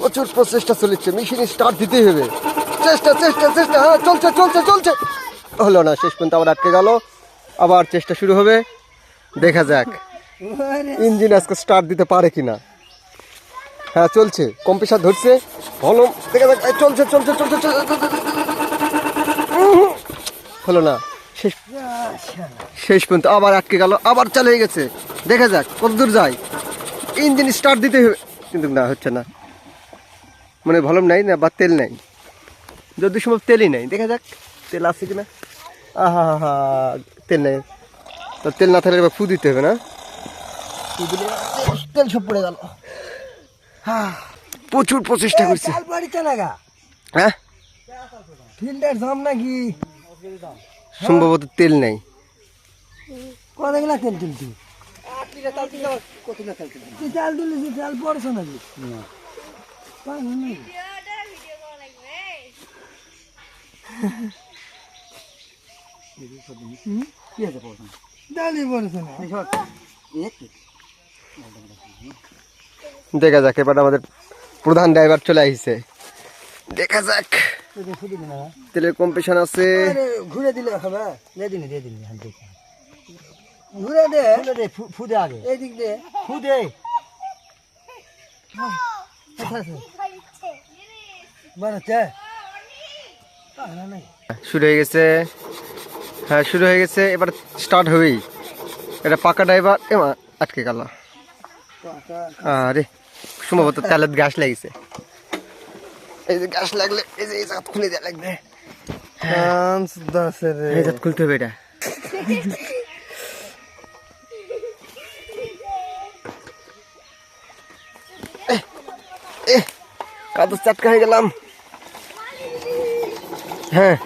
প্রচুর প্রচেষ্টা চলেছে মেশিন স্টার্ট দিতেই হবে চেষ্টা চেষ্টা চেষ্টা হ্যাঁ চলছে চলছে চলছে হলো না শেষ পর্যন্ত আবার আটকে গেল আবার চেষ্টা শুরু হবে দেখা যাক ইঞ্জিন আজকে স্টার্ট দিতে পারে কিনা হ্যাঁ চলছে কম্প্রেসার ধরছে ভলম দেখা যাক চলছে চলছে চলছে হলো না শেষ শেষ পর্যন্ত আবার আটকে গেল আবার চালু হয়ে গেছে। দেখা যাক কত দূর যায়। ইঞ্জিন স্টার্ট দিতে হবে কিন্তু না হচ্ছে না। মানে ভলম নাই না বা তেল নাই। যদি সম্ভব তেলই নাই। দেখা যাক তেল আছে কিনা। আহা হা তেল নেই। তো তেল না থাকলে এবার ফু দিতে হবে না। তেল সব পড়ে গেল। প্রচুর প্রচেষ্টা করছি। হ্যাঁ? ফিল্টার জাম নাকি? সম্ভবত তেল নেই। কত গেলা তেল চাল চাল পড়ছ নাকি? না। দেখা যাক এবার আমাদের প্রধান ড্রাইভার চলে আসছে দেখা যাক। তেলের কম্পিটিশন আছে। ঘুরে দিলে হবে। দে দিনি দে দিনি ঘুরে দে। দে ফুদে আগে। এই দিক দে। ফুদে। শুরু হয়ে গেছে। হ্যাঁ শুরু হয়ে গেছে। এবার স্টার্ট হবেই। এটা পাকা ড্রাইভার এমা আটকে গেল। আরে সম্ভবত তেলের গ্যাস লেগেছে। এই যে গ্যাস লাগলে এই যে এই জায়গা খুলে দেওয়া লাগবে। পাঁচ দশের এই জাত খুলতে হবে এটা। কাদো চাটকা হয়ে গেলাম। হ্যাঁ।